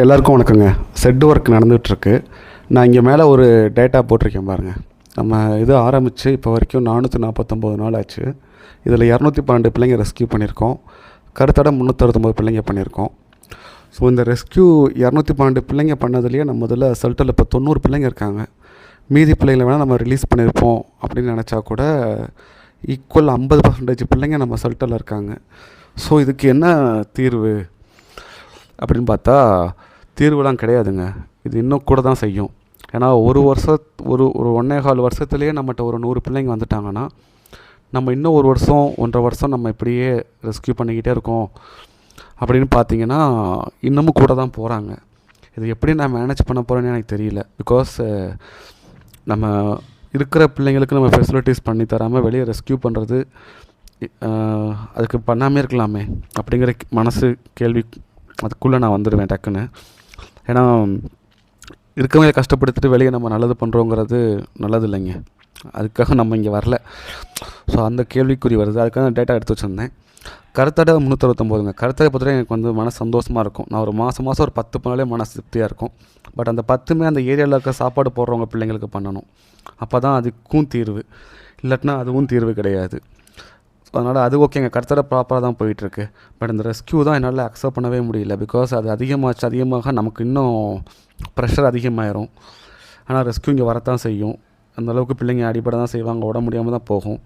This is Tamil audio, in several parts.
எல்லாருக்கும் வணக்கங்க. செட் ஒர்க் நடந்துகிட்ருக்கு. நான் இங்கே மேலே ஒரு டேட்டா போட்டிருக்கேன் பாருங்கள் நம்ம இது ஆரம்பித்து இப்போ வரைக்கும் நானூற்றி நாற்பத்தொம்போது நாள் ஆச்சு. இதில் இரநூத்தி பன்னெண்டு பிள்ளைங்க ரெஸ்க்யூ பண்ணியிருக்கோம். கருத்தட முந்நூற்றறுபத்தொம்பது பிள்ளைங்க பண்ணியிருக்கோம். ஸோ இந்த ரெஸ்க்யூ இரநூத்தி பன்னெண்டு பிள்ளைங்க பண்ணதுலேயே நம்ம இதில் செல்ட்டில் இப்போ தொண்ணூறு பிள்ளைங்க இருக்காங்க. மீதி பிள்ளைங்களை வேணால் நம்ம ரிலீஸ் பண்ணியிருப்போம் அப்படின்னு நினச்சா கூட ஈக்குவல் ஐம்பது பர்சன்டேஜ் பிள்ளைங்க நம்ம செல்ட்டில் இருக்காங்க. ஸோ இதுக்கு என்ன தீர்வு அப்படின்னு பார்த்தா தீர்வுலாம் கிடையாதுங்க. இது இன்னும் கூட தான் செய்யும். ஏன்னா ஒரு வருஷம் ஒரு ஒரு ஒன்றே கால் வருஷத்துலேயே நம்மகிட்ட ஒரு நூறு பிள்ளைங்க வந்துட்டாங்கன்னா நம்ம இன்னும் ஒரு வருஷம் ஒன்றரை வருஷம் நம்ம இப்படியே ரெஸ்க்யூ பண்ணிக்கிட்டே இருக்கோம். அப்படின்னு பார்த்தீங்கன்னா இன்னமும் கூட தான் போகிறாங்க இது எப்படி நான் மேனேஜ் பண்ண போகிறேன்னு எனக்கு தெரியல. பிகாஸ் நம்ம இருக்கிற பிள்ளைங்களுக்கு நம்ம ஃபெசிலிட்டிஸ் பண்ணி தராமல் வெளியே ரெஸ்கியூ பண்ணுறது அதுக்கு பண்ணாமே இருக்கலாமே. அப்படிங்கிற மனசு கேள்வி அதுக்குள்ளே நான் வந்துடுவேன் டக்குன்னு. ஏன்னா இருக்கவங்க கஷ்டப்படுத்திட்டு வெளியே நம்ம நல்லது பண்ணுறோங்கிறது நல்லது இல்லைங்க அதுக்காக நம்ம இங்கே வரல. ஸோ அந்த கேள்விக்குறி வருது. அதுக்காக நான் டேட்டா எடுத்து வச்சுருந்தேன். கருத்தடை முந்நூற்றறுபத்தொம்போதுங்க கருத்தடை பொறுத்தவரை எனக்கு வந்து மன சந்தோஷமாக இருக்கும். நான் ஒரு மாதம் மாதம் ஒரு பத்து பண்ணாலே மன திருப்தியாக இருக்கும். பட் அந்த பத்துமே அந்த ஏரியாவில் இருக்க சாப்பாடு போடுறவங்க பிள்ளைங்களுக்கு பண்ணணும். அப்போ தான் அதுக்கும் தீர்வு. இல்லாட்டினா அதுவும் தீர்வு கிடையாது. ஸோ அதனால் அது ஓகேங்க கருத்தடை ப்ராப்பராக தான் போயிட்டுருக்கு. பட் இந்த ரெஸ்க்யூ தான் என்னால் அக்செப்ட் பண்ணவே முடியல. பிகாஸ் அது அதிகமாச்சு அதிகமாக நமக்கு இன்னும் ப்ரெஷர் அதிகமாயிரும். ஆனால் ரெஸ்க்யூ இங்கே வரத்தான் செய்யும். அந்த அளவுக்கு பிள்ளைங்க அடிபட தான் செய்வாங்க. ஓட முடியாமல் தான் போகும்.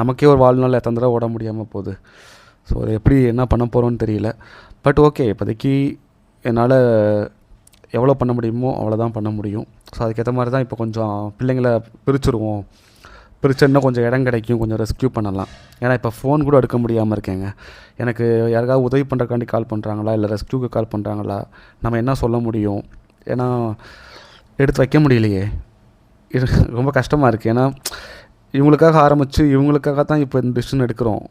நமக்கே ஒரு வாழ்நாள் எத்தனை தடவை ஓட முடியாமல் போகுது. ஸோ அது எப்படி என்ன பண்ண போகிறோன்னு தெரியல. பட் ஓகே இப்போதைக்கு என்னால் எவ்வளோ பண்ண முடியுமோ அவ்வளோதான் பண்ண முடியும். ஸோ அதுக்கேற்ற மாதிரி தான் இப்போ கொஞ்சம் பிள்ளைங்கள பிரிச்சுருவோம். பிரிச்சா கொஞ்சம் இடம் கிடைக்கும் கொஞ்சம் ரெஸ்க்யூ பண்ணலாம். ஏன்னா இப்போ ஃபோன் கூட எடுக்க முடியாமல் இருக்கேங்க. எனக்கு யாருக்காவது உதவி பண்ணுறக்காண்டி கால் பண்ணுறாங்களா இல்லை ரெஸ்க்யூக்கு கால் பண்ணுறாங்களா நம்ம என்ன சொல்ல முடியும்? ஏன்னா எடுத்து வைக்க முடியலையே. இது ரொம்ப கஷ்டமாக இருக்குது ஏன்னா இவங்களுக்காக ஆரம்பித்து இவங்களுக்காக தான் இப்போ இந்த டிசிஷன் எடுக்கிறோம்.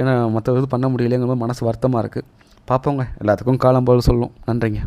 ஏன்னா மற்ற இது பண்ண முடியலைங்கிற மனசு வருத்தமாக இருக்குது பார்ப்போங்க. எல்லாத்துக்கும் காலம் போல் சொல்லும். நன்றிங்க.